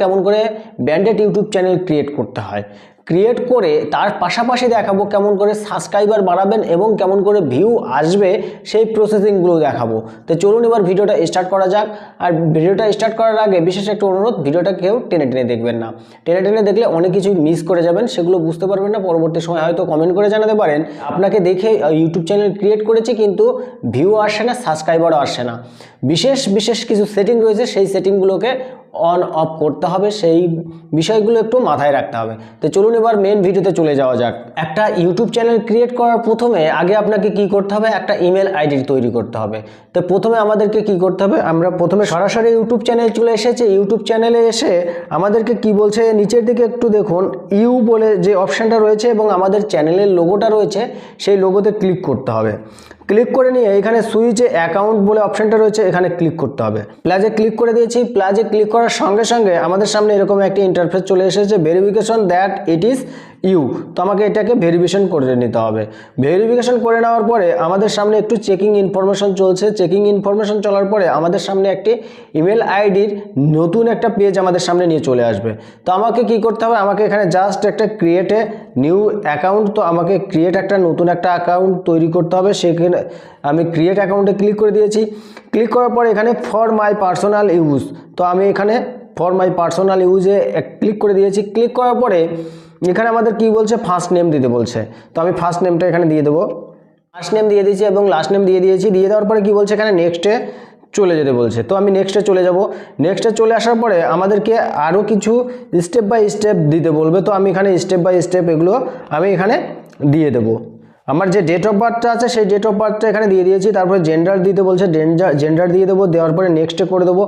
কেমন করে branded YouTube channel create করতে হয়। ক্রিয়েট করে তার পাশাপাশি দেখাবো কেমন করে সাবস্ক্রাইবার বাড়াবেন এবং কেমন করে ভিউ আসবে সেই প্রসেসিংগুলো দেখাবো। তো চলুন এবার ভিডিওটা স্টার্ট করা যাক। আর ভিডিওটা স্টার্ট করার আগে বিশেষ একটা অনুরোধ, ভিডিওটা কেউ টেনে টেনে দেখবেন না। টেনে টেনে দেখলে অনেক কিছুই মিস করে যাবেন, সেগুলো বুঝতে পারবেন না। পরবর্তী সময় হয়তো কমেন্ট করে জানাতে পারেন। আপনাকে দেখে ইউটিউব চ্যানেল ক্রিয়েট করেছি, কিন্তু ভিউ আসে না সাবস্ক্রাইবারও আসে না। বিশেষ বিশেষ কিছু সেটিং রয়েছে, সেই সেটিংগুলোকে অন অফ করতে হবে। সেই বিষয়গুলো একটু মাথায় রাখতে হবে। তো চলুন এবার মেন ভিডিওতে চলে যাওয়া যাক। একটা ইউটিউব চ্যানেল ক্রিয়েট করার প্রথমে আগে আপনাকে কি করতে হবে? একটা ইমেল আইডি তৈরি করতে হবে। তো প্রথমে আমাদেরকে কি করতে হবে? আমরা প্রথমে সরাসরি ইউটিউব চ্যানেল চলে এসেছে। ইউটিউব চ্যানেলে এসে আমাদেরকে কি বলছে? নিচের দিকে একটু দেখুন। ইউ বলে যে অপশানটা রয়েছে এবং আমাদের চ্যানেলের লোগোটা রয়েছে, সেই লোগোতে ক্লিক করতে হবে। ক্লিক করে নিয়ে এখানে সুইচে অ্যাকাউন্ট বলে অপশানটা রয়েছে, এখানে ক্লিক করতে হবে। প্লাজে ক্লিক করে দিয়েছি, প্লাজে ক্লিক করার সঙ্গে সঙ্গে আমাদের সামনে এরকম একটি ইন্টারফেস চলে এসেছে verification that it is you তো আমাকে এটাকে ভেরিফিকেশন করে নিতে হবে। ভেরিফিকেশন করে নেওয়ার পরে আমাদের সামনে একটু চেকিং ইনফরমেশন চলছে। চেকিং ইনফরমেশন চলার পরে আমাদের সামনে একটি ইমেল আইডির নতুন একটা পেজ আমাদের সামনে নিয়ে চলে আসবে। তো আমাকে কি করতে হবে? আমাকে এখানে জাস্ট একটা ক্রিয়েটে নিউ অ্যাকাউন্ট তো আমাকে ক্রিয়েট একটা নতুন একটা অ্যাকাউন্ট তৈরি করতে হবে, সেখানে আমি ক্রিয়েট অ্যাকাউন্টে ক্লিক করে দিয়েছি। ক্লিক করার পরে এখানে ফর মাই পার্সোনাল ইউজ তো আমি এখানে ফর মাই পার্সোনাল ইউজে ক্লিক করে দিয়েছি। ক্লিক করার পরে এখানে আমাদের কি বলছে? ফার্স্ট নেম দিতে বলছে। তো আমি ফার্স্ট নেমটা এখানে দিয়ে দেবো। ফার্স্ট নেম দিয়ে দিয়েছি এবং লাস্ট নেম দিয়ে দিয়েছি। দিয়ে দেওয়ার পরে কি বলছে? এখানে নেক্সটে চলে যেতে বলছে। তো আমি নেক্সটে চলে যাব। নেক্সটে চলে আসার পরে আমাদেরকে আরও কিছু স্টেপ বাই স্টেপ দিতে বলবে। তো আমি এখানে স্টেপ বাই স্টেপ এগুলো আমি এখানে দিয়ে দেবো। আমার যে ডেট অফ বার্থটা আছে, সেই ডেট অফ বার্থটা এখানে দিয়ে দিয়েছি। তারপরে জেন্ডার দিতে বলছে। জেন্ডার জেন্ডার দিয়ে দেবো। দেওয়ার পরে নেক্সটে করে দেবো।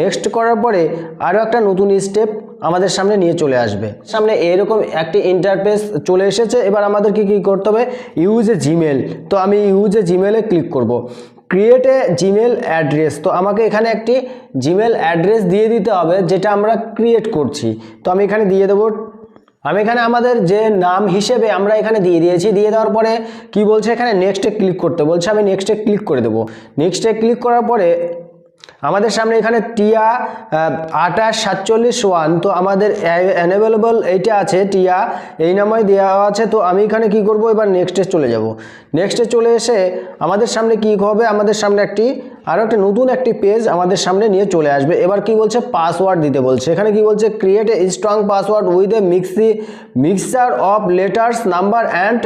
নেক্সট করার পরে আরও একটা নতুন স্টেপ আমাদের সামনে নিয়ে চলে আসবে। সামনে এরকম একটি ইন্টারফেস চলে এসেছে। এবার আমাদেরকে কী করতে হবে? ইউজ এ জিমেল তো আমি ইউজ এ জিমেলে ক্লিক করব। ক্রিয়েট এ জিমেল অ্যাড্রেস তো আমাকে এখানে একটি জিমেল অ্যাড্রেস দিয়ে দিতে হবে, যেটা আমরা ক্রিয়েট করছি। তো আমি এখানে দিয়ে দেবো। আমি এখানে আমাদের যে নাম হিসেবে আমরা এখানে দিয়ে দিয়েছি, দিয়ে দেওয়ার পরে কি বলছে এখানে? নেক্সটে ক্লিক করতে। বলছে আমি নেক্সটে ক্লিক করে দেবো। নেক্সটে ক্লিক করার পরে আমাদের সামনে এখানে টিয়া আঠাশ সাতচল্লিশ ওয়ান, তো আমাদের অ্যাভেলেবল এইটা আছে টিয়া, এই নাম্বারে দেওয়া আছে, তো আমি এখানে কি করব? এবার নেক্সটে চলে যাব। নেক্সটে চলে এসে আমাদের সামনে কি হবে? আমাদের সামনে একটি আরও একটা নতুন একটি পেজ আমাদের সামনে নিয়ে চলে আসবে। এবার কি বলছে? পাসওয়ার্ড দিতে বলছে। এখানে কি বলছে? Create a strong password with a mix mixture of letters number and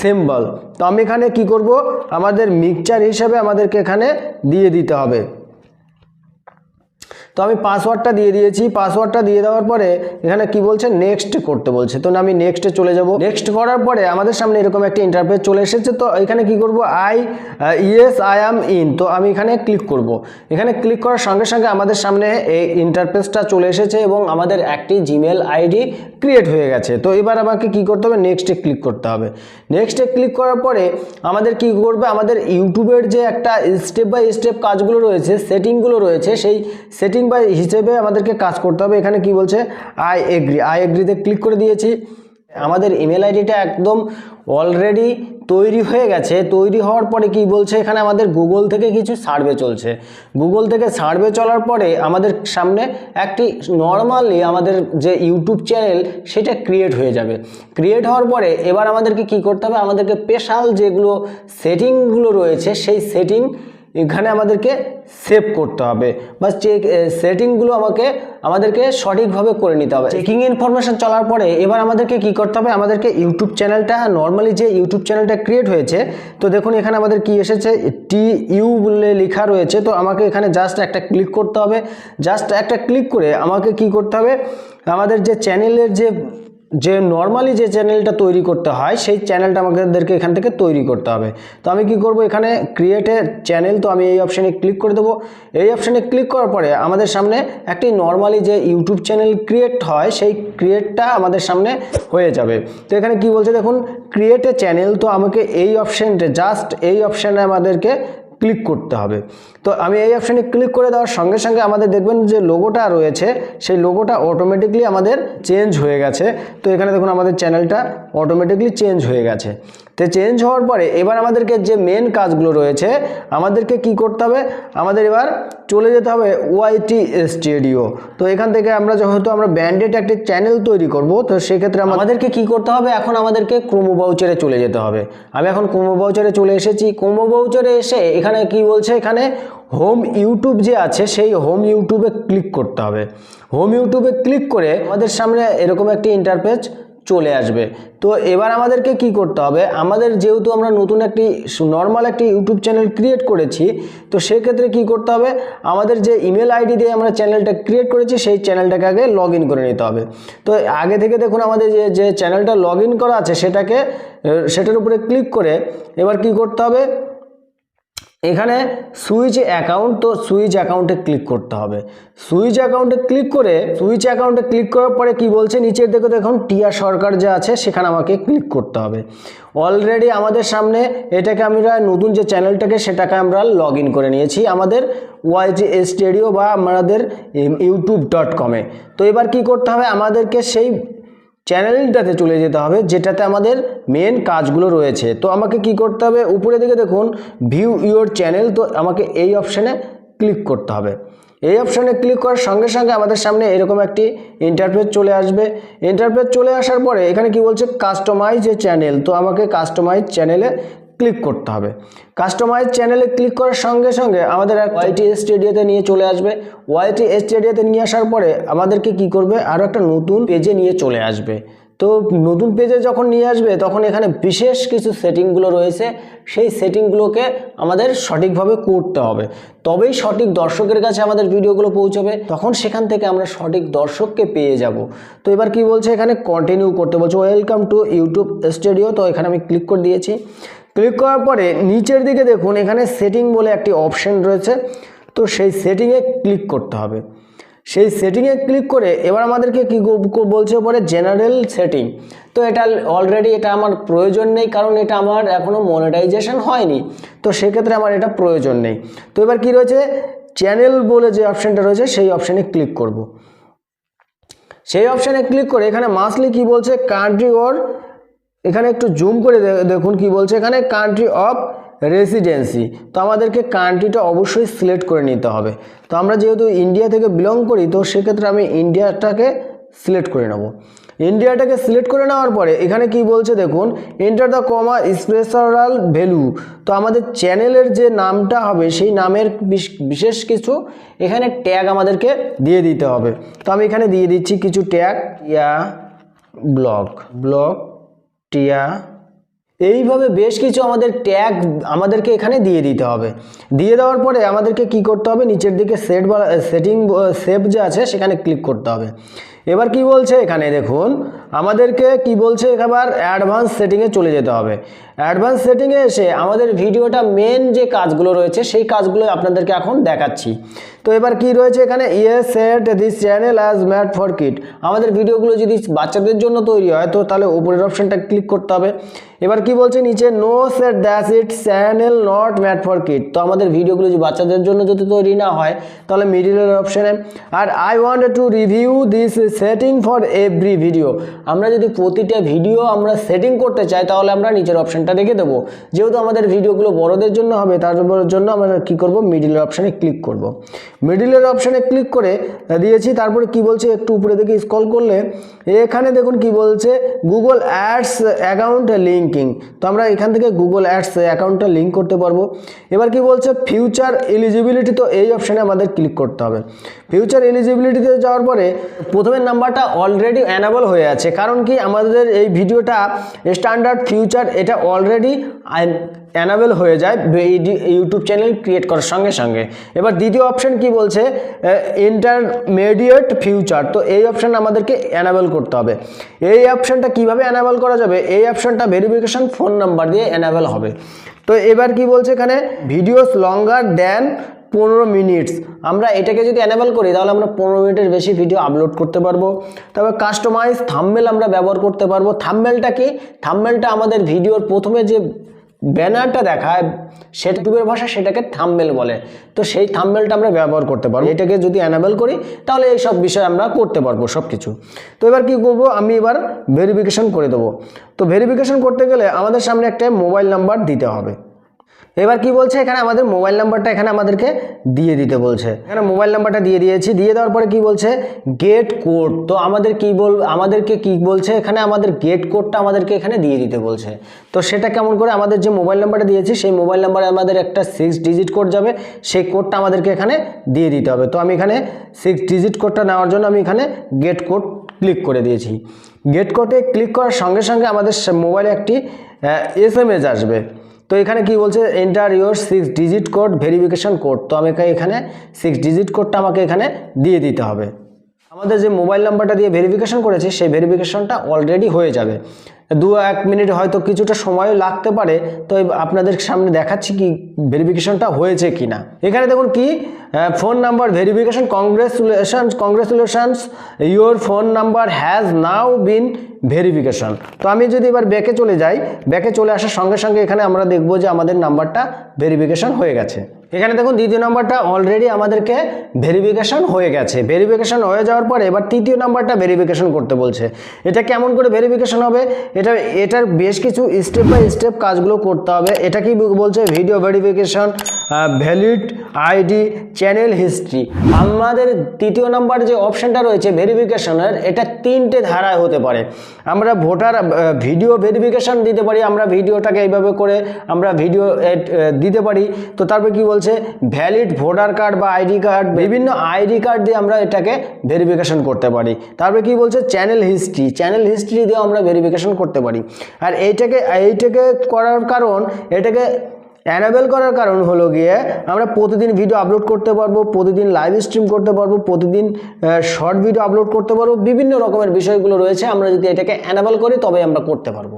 symbol তো আমি এখানে কি করব? আমাদের মিক্সচার হিসেবে আমাদেরকে এখানে দিয়ে দিতে হবে। তো আমি পাসওয়ার্ডটা দিয়ে দিয়েছি। পাসওয়ার্ডটা দিয়ে দেওয়ার পরে এখানে কি বলছে? নেক্সট করতে বলছে। তো আমি নেক্সটে চলে যাব। নেক্সট করার পরে আমাদের সামনে এরকম একটা ইন্টারফেস চলে এসেছে। তো এখানে কি করব? I yes I am in তো আমি এখানে ক্লিক করব। এখানে ক্লিক করার সঙ্গে সঙ্গে আমাদের সামনে এই ইন্টারফেসটা চলে এসেছে এবং আমাদের একটি জিমেল আইডি ক্রিয়েট হয়ে গেছে। তো এবার আমাকে কি করতে হবে? নেক্সটে ক্লিক করতে হবে। নেক্সটে ক্লিক করার পরে আমাদের কি করবে? আমাদের ইউটিউবের যে একটা স্টেপ বাই স্টেপ কাজগুলো রয়েছে সেটিংগুলো রয়েছে, সেই সেটিং বাই হিসেবে আমাদেরকে কাজ করতে হবে। এখানে কি বলছে? আই এগ্রি আই এগ্রিতে ক্লিক করে দিয়েছি। আমাদের ইমেল আইডিটা একদম অলরেডি তৈরি হয়ে গেছে। তৈরি হওয়ার পরে কি বলছে? এখানে আমাদের গুগল থেকে কিছু সার্ভে চলছে। গুগল থেকে সার্ভে চলার পরে আমাদের সামনে একটি নর্মালি আমাদের যে ইউটিউব চ্যানেল সেটা ক্রিয়েট হয়ে যাবে। ক্রিয়েট হওয়ার পরে এবার আমাদেরকে কি করতে হবে? আমাদেরকে স্পেশাল যেগুলো সেটিংগুলো রয়েছে, সেই সেটিং এখানে আমাদেরকে সেভ করতে হবে। বা চেক সেটিংগুলো আমাকে, আমাদেরকে সঠিকভাবে করে নিতে হবে। চেকিং ইনফরমেশন চলার পরে এবার আমাদেরকে কি করতে হবে? আমাদেরকে ইউটিউব চ্যানেলটা নর্মালি যে ইউটিউব চ্যানেলটা ক্রিয়েট হয়েছে, তো দেখুন এখানে আমাদের কি এসেছে? টি ইউ বলে লেখা রয়েছে, তো আমাকে এখানে জাস্ট একটা ক্লিক করতে হবে। জাস্ট একটা ক্লিক করে আমাকে কি করতে হবে? আমাদের যে চ্যানেলের যে যে নর্মালি যে চ্যানেলটা তৈরি করতে হয়, সেই চ্যানেলটা আমাদেরকে এখান থেকে তৈরি করতে হবে। তো আমি কি করব এখানে ক্রিয়েটে চ্যানেল তো আমি এই অপশানে ক্লিক করে দেবো। এই অপশানে ক্লিক করার পরে আমাদের সামনে একটি নর্মালি যে ইউটিউব চ্যানেল ক্রিয়েট হয়, সেই ক্রিয়েটটা আমাদের সামনে হয়ে যাবে। তো এখানে কি বলছে দেখুন ক্রিয়েটে চ্যানেল তো আমাকে এই অপশানটা জাস্ট এই অপশানে আমাদেরকে ক্লিক করতে হবে। তো আমি এই অপশানে ক্লিক করে দেওয়ার সঙ্গে সঙ্গে আমাদের দেখবেন যে লোগোটা রয়েছে, সেই লোগোটা অটোমেটিকলি আমাদের চেঞ্জ হয়ে গেছে। তো এখানে দেখুন আমাদের চ্যানেলটা অটোমেটিকলি চেঞ্জ হয়ে গেছে। তো চেঞ্জ হওয়ার পরে এবার আমাদেরকে যে মেন কাজগুলো রয়েছে, আমাদেরকে কি করতে হবে? আমাদের এবার চলে যেতে হবে ওয়াইটি স্টুডিও তো এখান থেকে আমরা যেহেতু আমরা ব্যান্ডেড একটি চ্যানেল তৈরি করব, তো সেক্ষেত্রে আমাদেরকে কি করতে হবে? এখন আমাদেরকে ক্রোমো বাউচারে চলে যেতে হবে। আমি এখন ক্রোমো বাউচারে চলে এসেছি। ক্রোমো বাউচারে এসে এখানে কি বলছে? এখানে হোম ইউটিউব যে আছে, সেই হোম ইউটিউবে ক্লিক করতে হবে। হোম ইউটিউবে ক্লিক করে আমাদের সামনে এরকম একটি ইন্টারফেস চলে আসবে। তো এবার আমাদেরকে কি করতে হবে? আমাদের যেহেতু আমরা নতুন একটি নর্মাল একটি ইউটিউব চ্যানেল ক্রিয়েট করেছি, তো সেক্ষেত্রে কি করতে হবে? আমাদের যে ইমেল আইডি দিয়ে আমরা চ্যানেলটা ক্রিয়েট করেছি, সেই চ্যানেলটাকে আগে লগ করে নিতে হবে। তো আগে থেকে দেখুন আমাদের যে যে চ্যানেলটা লগ করা আছে, সেটাকে সেটার উপরে ক্লিক করে এবার কি করতে হবে? এখানে সুইচ অ্যাকাউন্ট, তো সুইচ অ্যাকাউন্টে ক্লিক করতে হবে। সুইচ অ্যাকাউন্টে ক্লিক করে, সুইচ অ্যাকাউন্টে ক্লিক করার পরে কি বলছে? নিচের দিকে দেখুন টিয়া সরকার যে আছে, সেখানে আমাকে ক্লিক করতে হবে। অলরেডি আমাদের সামনে এটাকে আমরা নতুন যে চ্যানেলটাকে, সেটাকে আমরা লগ করে নিয়েছি আমাদের ওয়াইজি স্টেডিও বা আমাদের ইউটিউব ডট কমে তো এবার কি করতে হবে? আমাদেরকে সেই চ্যানেলটাতে চলে যেতে হবে, যেটাতে আমাদের মেন কাজগুলো রয়েছে। তো আমাকে কি করতে হবে? উপরে দিকে দেখুন ভিউ ইউর চ্যানেল তো আমাকে এই অপশানে ক্লিক করতে হবে। এই অপশানে ক্লিক করার সঙ্গে সঙ্গে আমাদের সামনে এরকম একটি ইন্টারফেস চলে আসবে। ইন্টারফেস চলে আসার পরে এখানে কি বলছে? কাস্টমাইজ এ চ্যানেল তো আমাকে কাস্টমাইজ চ্যানেলে ক্লিক করতে হবে। কাস্টমাইজ চ্যানেলে ক্লিক করার সঙ্গে সঙ্গে আমাদের এক ওয়াইটি স্টেডিওতে নিয়ে চলে আসবে। ওয়াইটি স্টেডিওতে নিয়ে আসার পরে আমাদেরকে কি করবে? আরও একটা নতুন পেজে নিয়ে চলে আসবে। তো নতুন পেজে যখন নিয়ে আসবে, তখন এখানে বিশেষ কিছু সেটিংগুলো রয়েছে। সেই সেটিংগুলোকে আমাদের সঠিকভাবে করতে হবে। তবেই সঠিক দর্শকের কাছে আমাদের ভিডিওগুলো পৌঁছবে। তখন সেখান থেকে আমরা সঠিক দর্শককে পেয়ে যাব। তো এবার কি বলছে? এখানে কন্টিনিউ করতে বলছে। ওয়েলকাম টু ইউটিউব স্টুডিও তো এখানে আমি ক্লিক করে দিয়েছি। ক্লিক করার পরে নিচের দিকে দেখুন, এখানে সেটিং বলে একটি অপশন রয়েছে। তো সেই সেটিংয়ে ক্লিক করতে হবে। সেই সেটিংয়ে ক্লিক করে এবার আমাদেরকে কি বলছে পরে জেনারেল সেটিং তো এটা অলরেডি এটা আমার প্রয়োজন নেই, কারণ এটা আমার এখনও মনিটাইজেশন হয়নি। তো সেক্ষেত্রে আমার এটা প্রয়োজন নেই। তো এবার কি রয়েছে? চ্যানেল বলে যে অপশানটা রয়েছে, সেই অপশানে ক্লিক করব। সেই অপশানে ক্লিক করে এখানে মাসলি কি বলছে? কান্ট্রি ওর এখানে একটু জুম করে দেখুন কি বলছে এখানে কান্ট্রি অফ রেসিডেন্সি তো আমাদেরকে কান্ট্রিটা অবশ্যই সিলেক্ট করে নিতে হবে। তো আমরা যেহেতু ইন্ডিয়া থেকে বিলং করি, তো সেক্ষেত্রে আমি ইন্ডিয়াটাকে সিলেক্ট করে নেব। ইন্ডিয়াটাকে সিলেক্ট করে নেওয়ার পরে এখানে কি বলছে দেখুন enter the comma special value তো আমাদের চ্যানেলের যে নামটা হবে, সেই নামের বিশ- বিশেষ কিছু এখানে ট্যাগ আমাদেরকে দিয়ে দিতে হবে। তো আমি এখানে দিয়ে দিচ্ছি কিছু ট্যাগ ইয়া ব্লগ ব্লগ টিয়া। এইভাবে বেশ কিছু আমাদের ট্যাগ আমাদেরকে এখানে দিয়ে দিতে হবে। দিয়ে দেওয়ার পরে আমাদেরকে কি করতে হবে? নিচের দিকে সেট বা সেটিং সেভ যে আছে সেখানে ক্লিক করতে হবে। এবার কি বলছে এখানে দেখুন আমাদেরকে কি বলছে এবার অ্যাডভান্স সেটিংয়ে চলে যেতে হবে। অ্যাডভান্স সেটিংয়ে এসে আমাদের ভিডিওটা মেন যে কাজগুলো রয়েছে, সেই কাজগুলো আপনাদেরকে এখন দেখাচ্ছি। তো এবার কি রয়েছে এখানে? Yeah set this channel as made for kid আমাদের ভিডিওগুলো যদি বাচ্চাদের জন্য তৈরি হয়, তো তাহলে উপরের অপশানটা ক্লিক করতে হবে। এবার কি বলছে নিচে? No set that's it channel not made for kid তো আমাদের ভিডিওগুলো যদি বাচ্চাদের জন্য যদি তৈরি না হয়, তাহলে মিডিলের অপশানে। আর I want to review this setting for every video আমরা যদি প্রতিটা ভিডিও আমরা সেটিং করতে চাই, তাহলে আমরা নিচের অপশানটা রেখে দেবো। যেহেতু আমাদের ভিডিওগুলো বড়দের জন্য হবে, তার জন্য আমরা কি করব? মিডিলের অপশানে ক্লিক করব। মিডিলের অপশানে ক্লিক করে দিয়েছি, তারপরে কি বলছে? একটু উপরে দিকে স্ক্রল করলে, এখানে দেখুন কি বলছে? গুগল অ্যাডস অ্যাকাউন্ট লিঙ্কিং তো আমরা এখান থেকে গুগল অ্যাডস অ্যাকাউন্টটা লিঙ্ক করতে পারব। এবার কি বলছে? ফিউচার এলিজিবিলিটি তো এই অপশানে আমাদের ক্লিক করতে হবে। ফিউচার এলিজিবিলিটিতে যাওয়ার পরে প্রথমের নাম্বারটা অলরেডি অ্যানাবল হয়ে আছে। কারণ কি আমাদের এই ভিডিওটা স্ট্যান্ডার্ড ফিউচার এটা অলরেডি অ্যানাবেল হয়ে যায় ইউটিউব চ্যানেল ক্রিয়েট করার সঙ্গে সঙ্গে। এবার দ্বিতীয় অপশন কি বলছে? ইন্টারমিডিয়েট ফিউচার তো এই অপশান আমাদেরকে অ্যানাবেল করতে হবে। এই অপশানটা কীভাবে অ্যানাবেল করা যাবে? এই অপশানটা ভেরিফিকেশন ফোন নাম্বার দিয়ে অ্যানাবেল হবে। তো এবার কি বলছে এখানে? ভিডিওস লঙ্গার দেন পনেরো মিনিটস আমরা এটাকে যদি অ্যানেবল করি, তাহলে আমরা পনেরো মিনিটের বেশি ভিডিও আপলোড করতে পারব। তবে কাস্টমাইজ থাম্বেল আমরা ব্যবহার করতে পারব। থাম্বেলটা কি? থাম্বেলটা আমাদের ভিডিওর প্রথমে যে ব্যানারটা দেখায়, সেটা ইউটিউবের ভাষা সেটাকে থাম্বেল বলে। তো সেই থাম্বেলটা আমরা ব্যবহার করতে পারব। এটাকে যদি অ্যানাবেল করি, তাহলে এই সব বিষয় আমরা করতে পারব সব কিছু তো এবার কি করব? আমি এবার ভেরিফিকেশন করে দেবো। তো ভেরিফিকেশন করতে গেলে আমাদের সামনে একটা মোবাইল নাম্বার দিতে হবে। এবার কি বলছে? এখানে আমাদের মোবাইল নাম্বারটা এখানে আমাদেরকে দিয়ে দিতে বলছে। এখানে মোবাইল নাম্বারটা দিয়ে দিয়েছি। দিয়ে দেওয়ার পরে কি বলছে? গেট কোড তো আমাদের কি বল, আমাদেরকে কি বলছে? এখানে আমাদের গেট কোডটা আমাদেরকে এখানে দিয়ে দিতে বলছে। তো সেটা কেমন করে আমাদের যে মোবাইল নাম্বারটা দিয়েছি, সেই মোবাইল নাম্বারে আমাদের একটা সিক্স ডিজিট কোড যাবে। সেই কোডটা আমাদেরকে এখানে দিয়ে দিতে হবে। তো আমি এখানে সিক্স ডিজিট কোডটা নেওয়ার জন্য আমি এখানে গেট কোড ক্লিক করে দিয়েছি। গেট কোডে ক্লিক করার সঙ্গে সঙ্গে আমাদের মোবাইলে একটি এস আসবে। তো এখানে কি বলছে? Enter your six digit code verification code তো আমাকে এখানে সিক্স ডিজিট কোডটা আমাকে এখানে দিয়ে দিতে হবে। আমাদের যে মোবাইল নাম্বারটা দিয়ে ভেরিফিকেশন করেছে, সেই ভেরিফিকেশনটা অলরেডি হয়ে যাবে। দু এক মিনিট হয়তো কিছুটা সময় লাগতে পারে, তো আপনাদের সামনে দেখাচ্ছি কি ভেরিফিকেশনটা হয়েছে কি না এখানে দেখুন কি phone number verification congratulations congratulations your phone number has now been verification তো আমি যদি এবার ব্যাকে চলে যাই ব্যাকে চলে আসার সঙ্গে সঙ্গে এখানে আমরা দেখব যে আমাদের নাম্বারটা ভেরিফিকেশন হয়ে গেছে। এখানে দেখুন দ্বিতীয় নাম্বারটা অলরেডি আমাদেরকে ভেরিফিকেশন হয়ে গেছে। ভেরিফিকেশন হয়ে যাওয়ার পরে এবার তৃতীয় নাম্বারটা ভেরিফিকেশন করতে বলছে। এটা কেমন করে ভেরিফিকেশন হবে? এটা, এটার বেশ কিছু স্টেপ বাই স্টেপ কাজগুলো করতে হবে। এটা কি বলছে? Video verification valid ID channel history আমাদের তৃতীয় নাম্বার যে অপশানটা রয়েছে ভেরিফিকেশনের এটা তিনটে ধারায় হতে পারে। আমরা ভোটার ভিডিও ভেরিফিকেশন দিতে পারি, আমরা ভিডিওটাকে এইভাবে করে আমরা ভিডিও দিতে পারি। তো তারপর কি বলছে? ভ্যালিড ভোটার কার্ড বা আইডি কার্ড বিভিন্ন আইডি কার্ড দিয়ে আমরা এটাকে ভেরিফিকেশন করতে পারি। তারপরে কি বলছে? চ্যানেল হিস্ট্রি চ্যানেল হিস্ট্রি দিয়ে আমরা ভেরিফিকেশন করতে পারি। আর এইটাকে এইটাকে করার কারণ এটাকে অ্যানাবেল করার কারণ হলো গিয়ে আমরা প্রতিদিন ভিডিও আপলোড করতে পারব, প্রতিদিন লাইভ স্ট্রিম করতে পারব, প্রতিদিন শর্ট ভিডিও আপলোড করতে পারব, বিভিন্ন রকমের বিষয়গুলো রয়েছে। আমরা যদি এটাকে অ্যানাবেল করি তবে আমরা করতে পারব।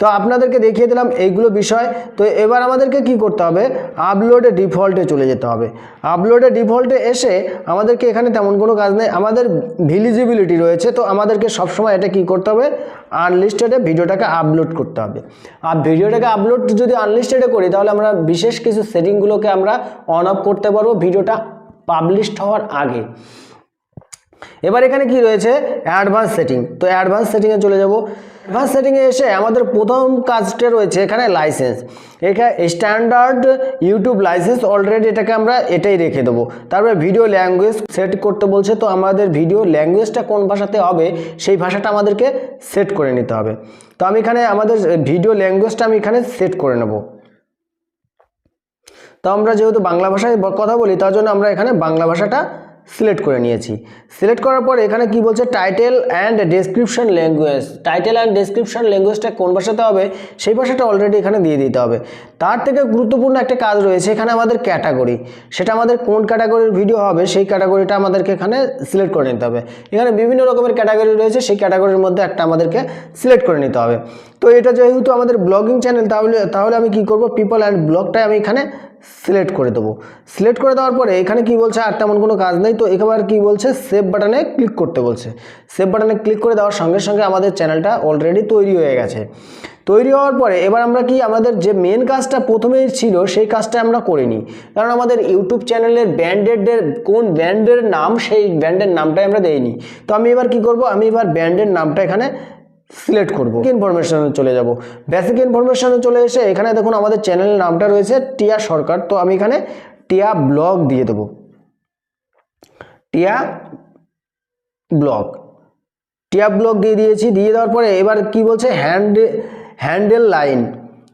তো আপনাদেরকে দেখিয়ে দিলাম এইগুলো বিষয়। তো এবার আমাদেরকে কি করতে হবে? আপলোডে ডিফল্টে চলে যেতে হবে। আপলোডে ডিফল্টে এসে আমাদেরকে এখানে তেমন কোনো কাজ নেই। আমাদের ভিলিজিবিলিটি রয়েছে। তো আমাদেরকে সবসময় এটা কি করতে হবে? আনলিস্টেডে ভিডিওটাকে আপলোড করতে হবে। আর ভিডিওটাকে আপলোড যদি আনলিস্টেডে করি, তাহলে আমরা বিশেষ কিছু সেটিংগুলোকে আমরা অন অফ করতে পারব ভিডিওটা পাবলিশড হওয়ার আগে। এবার এখানে কি রয়েছে? অ্যাডভান্স সেটিং তো অ্যাডভান্স সেটিংয়ে চলে যাব। অ্যাডভান্স সেটিংয়ে এসে আমাদের প্রথম কাজটা রয়েছে এখানে লাইসেন্স এখানে স্ট্যান্ডার্ড ইউটিউব লাইসেন্স অলরেডি এটাকে আমরা এটাই রেখে দেবো। তারপরে ভিডিও ল্যাঙ্গুয়েজ সেট করতে বলছে, তো আমাদের ভিডিও ল্যাঙ্গুয়েজটা কোন ভাষাতে হবে, সেই ভাষাটা আমাদেরকে সেট করে নিতে হবে। তো আমি এখানে আমাদের ভিডিও ল্যাঙ্গুয়েজটা আমি এখানে সেট করে নেব। তো আমরা যেহেতু বাংলা ভাষায় কথা বলি, তার জন্য আমরা এখানে বাংলা ভাষাটা সিলেক্ট করে নিয়েছি। সিলেক্ট করার পর এখানে কি বলছে? Title and description language title and description ল্যাঙ্গুয়েজটা কোন ভাষাতে হবে? সেই ভাষাটা অলরেডি এখানে দিয়ে দিতে হবে। তার থেকে গুরুত্বপূর্ণ একটা কাজ রয়েছে এখানে আমাদের ক্যাটাগরি। সেটা আমাদের কোন ক্যাটাগরির ভিডিও হবে, সেই ক্যাটাগরিটা আমাদেরকে এখানে সিলেক্ট করে নিতে হবে। এখানে বিভিন্ন রকমের ক্যাটাগরি রয়েছে, সেই ক্যাটাগরির মধ্যে একটা আমাদেরকে সিলেক্ট করে নিতে হবে। তো এটা যেহেতু আমাদের ব্লগিং চ্যানেল তাহলে তাহলে আমি কি করব? পিপল অ্যান্ড ব্লগটাই আমি এখানে সিলেক্ট করে দেবো। সিলেক্ট করে দেওয়ার পরে এখানে কি বলছে? আর তেমন কোনো কাজ নেই। তো এবার কি বলছে? সেভ বাটনে ক্লিক করতে বলছে। সেভ বাটনে ক্লিক করে দেওয়ার সঙ্গে সঙ্গে আমাদের চ্যানেলটা অলরেডি তৈরি হয়ে গেছে। তৈরি হওয়ার পরে এবার আমরা কি আমাদের যে মেন কাজটা প্রথমেই ছিল সেই কাজটা আমরা করিনি কারণ আমাদের ইউটিউব চ্যানেলের ব্যান্ডেডের কোন ব্র্যান্ডের নাম সেই ব্র্যান্ডের নামটাই আমরা দেইনি। তো আমি এবার কি করব? আমি এবার ব্যান্ডের নামটা এখানে সিলেক্ট করব। ইনফরমেশনে চলে যাব। বেসিক ইনফরমেশনে চলে এসে এখানে দেখুন আমাদের চ্যানেলের নামটা রয়েছে টিয়া সরকার। তো আমি এখানে টিয়া ব্লগ দিয়ে দেবো। টিয়া ব্লগ টিয়া ব্লগ দিয়ে দিয়েছি। দিয়ে দেওয়ার পরে এবার কি বলছে? Hand handle line.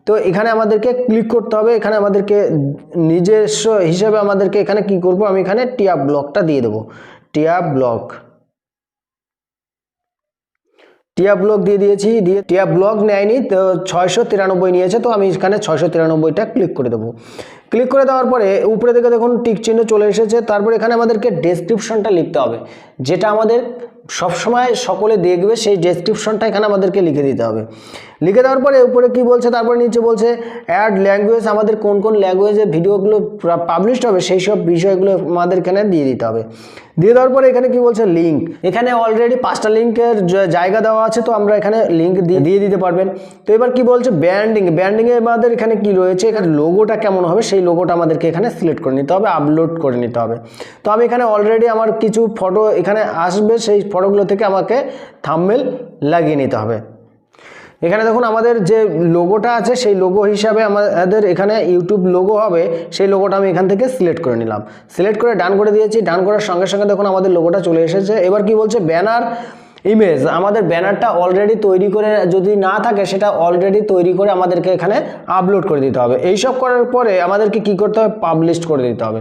তো এখানে আমাদেরকে ক্লিক করতে হবে। এখানে আমাদেরকে নিজস্ব হিসেবে আমাদেরকে এখানে কি করব? আমি এখানে টিয়া ব্লগটা দিয়ে দেবো। টিয়া ব্লগ টিয়া ব্লক দিয়ে দিয়েছি। দিয়ে টিয়া ব্লক নেয়নি, তো ছয়শো তিরানব্বই নিয়েছে, তো আমি এখানে ছয়শো তিরানব্বইটা ক্লিক করে দেবো। ক্লিক করে দেওয়ার পরে উপরে থেকে দেখুন টিক চিহ্ন চলে এসেছে। তারপর এখানে আমাদেরকে ডেসক্রিপশনটা লিখতে হবে, যেটা আমাদের সবসময় সকলে দেখবে সেই ডেসক্রিপশনটা এখানে আমাদেরকে লিখে দিতে হবে। লিখে দেওয়ার পরে উপরে কি বলছে? তারপরে নিচে বলছে অ্যাড ল্যাঙ্গুয়েজ আমাদের কোন কোন ল্যাঙ্গুয়েজে ভিডিওগুলো পাবলিশড হবে, সেই সব বিষয়গুলো আমাদের এখানে দিয়ে দিতে হবে। দিয়ে দেওয়ার পরে এখানে কি বলছে? লিঙ্ক এখানে অলরেডি পাঁচটা লিঙ্কের জায়গা দেওয়া আছে, তো আমরা এখানে লিঙ্ক দিয়ে দিয়ে দিতে পারবেন। তো এবার কি বলছে? ব্যান্ডিং ব্যান্ডিংয়ে আমাদের এখানে কি রয়েছে? এখানে লোগোটা কেমন হবে? সেই লোগোটা আমাদেরকে এখানে সিলেক্ট করে নিতে হবে আপলোড করে নিতে হবে। তো আমি এখানে অলরেডি আমার কিছু ফটো এখানে আসবে, সেই ফটোগুলো থেকে আমাকে থামমেল লাগিয়ে নিতে হবে। এখানে দেখুন আমাদের যে লোগোটা আছে, সেই লোগো হিসাবে আমাদের এখানে ইউটিউব লোগো হবে, সেই লোগোটা আমি এখান থেকে সিলেক্ট করে নিলাম। সিলেক্ট করে ডান করে দিয়েছি। ডান করার সঙ্গে সঙ্গে দেখুন আমাদের লোগোটা চলে এসেছে। এবার কি বলছে? ব্যানার ইমেজ আমাদের ব্যানারটা অলরেডি তৈরি করে যদি না থাকে, সেটা অলরেডি তৈরি করে আমাদেরকে এখানে আপলোড করে দিতে হবে। এইসব করার পরে আমাদেরকে কি করতে হবে? পাবলিশ করে দিতে হবে।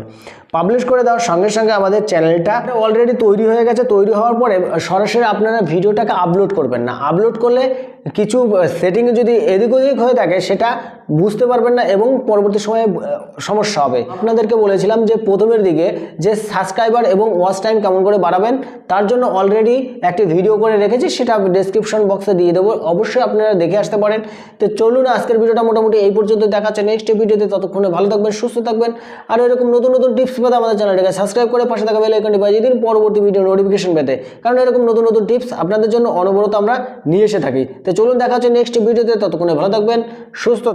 পাবলিশ করে দেওয়ার সঙ্গে সঙ্গে আমাদের চ্যানেলটা অলরেডি তৈরি হয়ে গেছে। তৈরি হওয়ার পরে সরাসরি আপনারা ভিডিওটাকে আপলোড করবেন না। আপলোড করলে কিছু সেটিংয়ে যদি এদিক ওদিক হয়ে থাকে, সেটা বুঝতে পারবেন না এবং পরবর্তী সময়ে সমস্যা হবে। আপনাদেরকে বলেছিলাম যে প্রথমের দিকে যে সাবস্ক্রাইবার এবং ওয়াচ টাইম কেমন করে বাড়াবেন, তার জন্য অলরেডি একটি ভিডিও করে রেখেছি, সেটা ডেসক্রিপশন বক্সে দিয়ে দেবো। অবশ্যই আপনারা দেখে আসতে পারেন। তো চলুন, আজকের ভিডিওটা মোটামুটি এই পর্যন্ত দেখাচ্ছে। নেক্সট ভিডিওতে ততক্ষণে ভালো থাকবেন, সুস্থ থাকবেন। আর এরকম নতুন নতুন টিপস পেতে আমাদের চ্যানেলটাকে সাবস্ক্রাইব করে পাশে থাকা বেল আইকনটি বাজিয়ে দিন পরবর্তী ভিডিও নোটিফিকেশন পেতে। কারণ এরকম নতুন নতুন টিপস আপনাদের জন্য অনবরত আমরা নিয়ে এসে থাকি। তো চলুন দেখা হচ্ছে নেক্সট ভিডিওতে ততক্ষণে ভালো থাকবেন সুস্থ